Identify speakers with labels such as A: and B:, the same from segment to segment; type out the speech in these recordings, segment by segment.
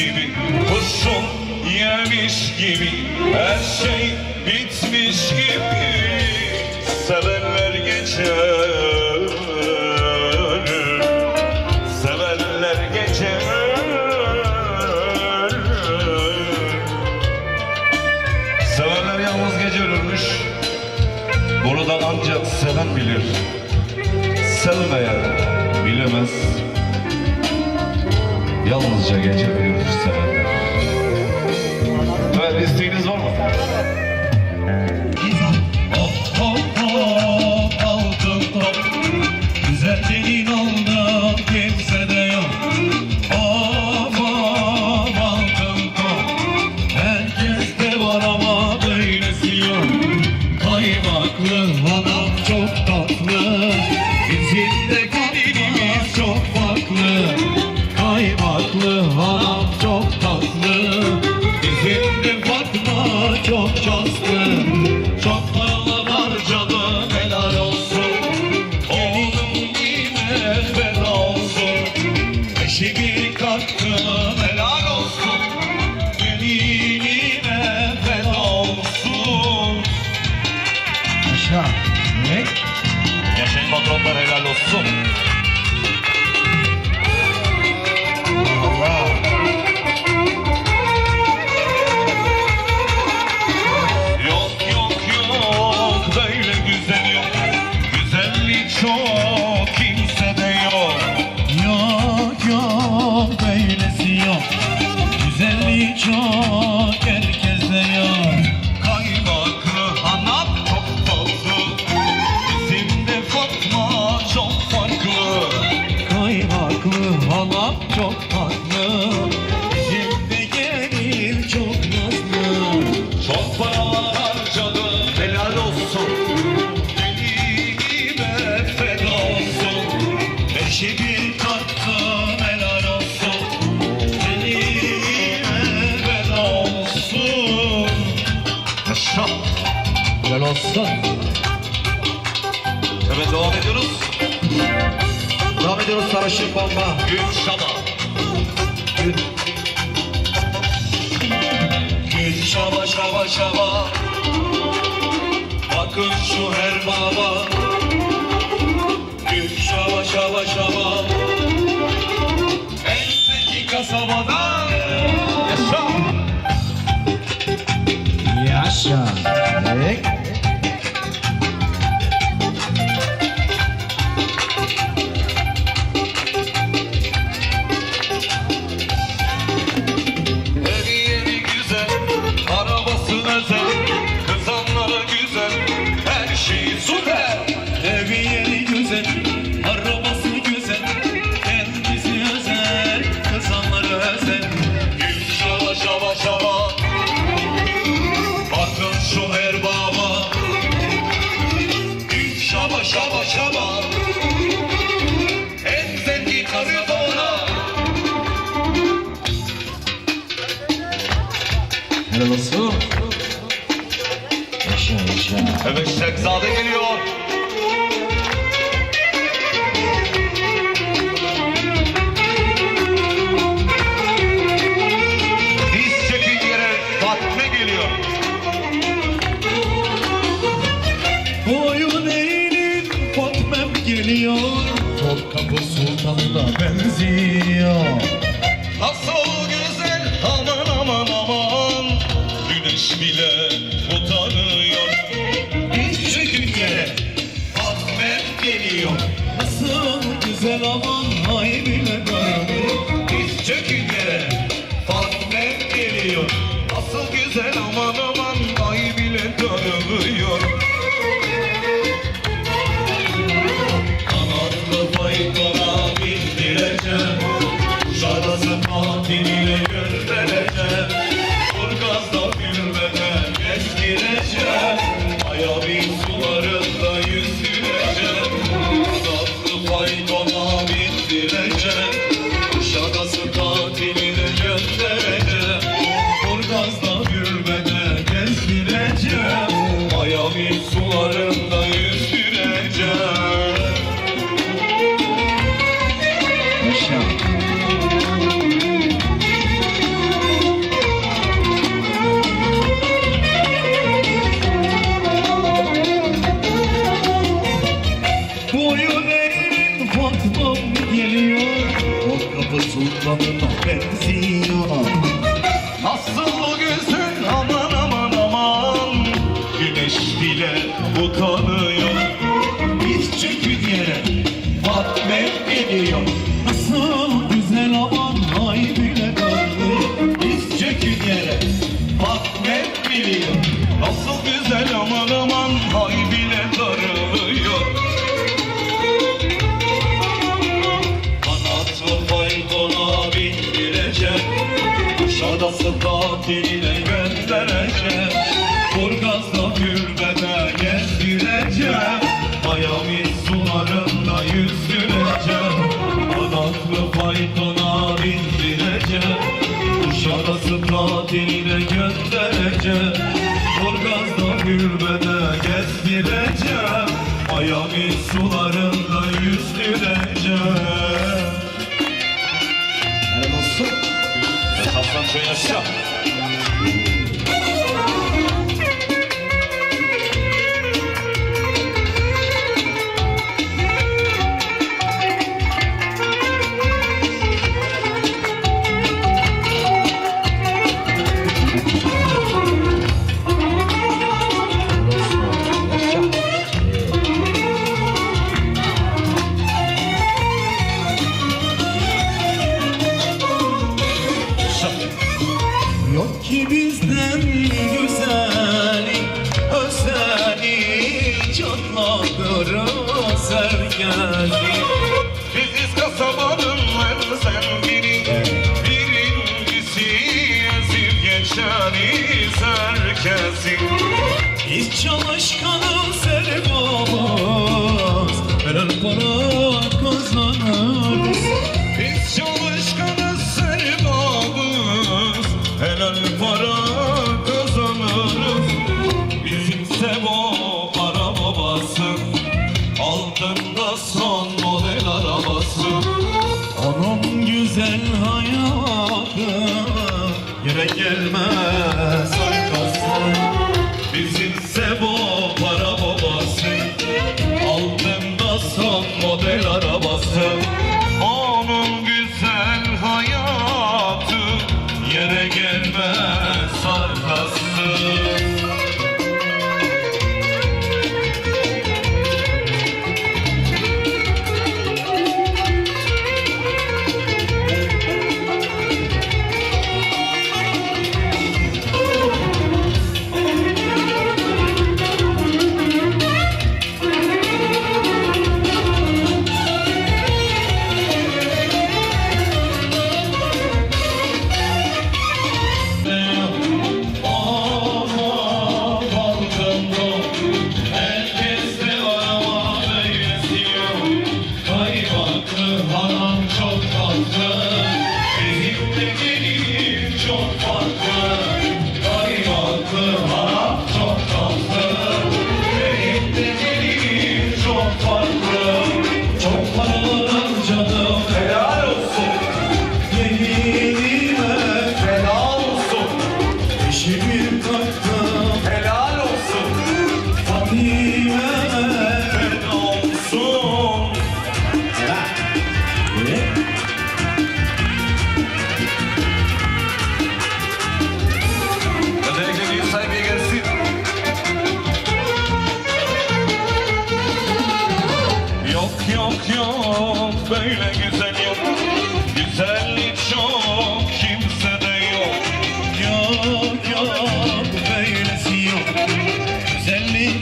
A: gibi Kurşun yemiş gibi Her şey bitmiş gibi. Sevenler geçer Sevenler geçer. Sevenler yalnız gece Bunu da ancak seven bilir. Sevmeyen bilemez. Yalnızca gece
B: ölür. hanım çok tatlı. Bizim de çok herkese ya
A: Evet devam ediyoruz.
B: Devam ediyoruz sarışın bomba.
A: Gün şaba.
B: Gün. Şaba şaba şaba. Bakın şu her baba. Evet
A: Şehzade geliyor. bile utanıyor.
B: Biz çekil yere Fatmet geliyor Nasıl güzel aman ay bile kaldı. Biz çekil yere Fatmet geliyor
A: Nasıl güzel aman aman ay bile darılıyor.
B: Anası faytona bindireceğim Kuşadası tatiline Manchester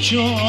B: joy.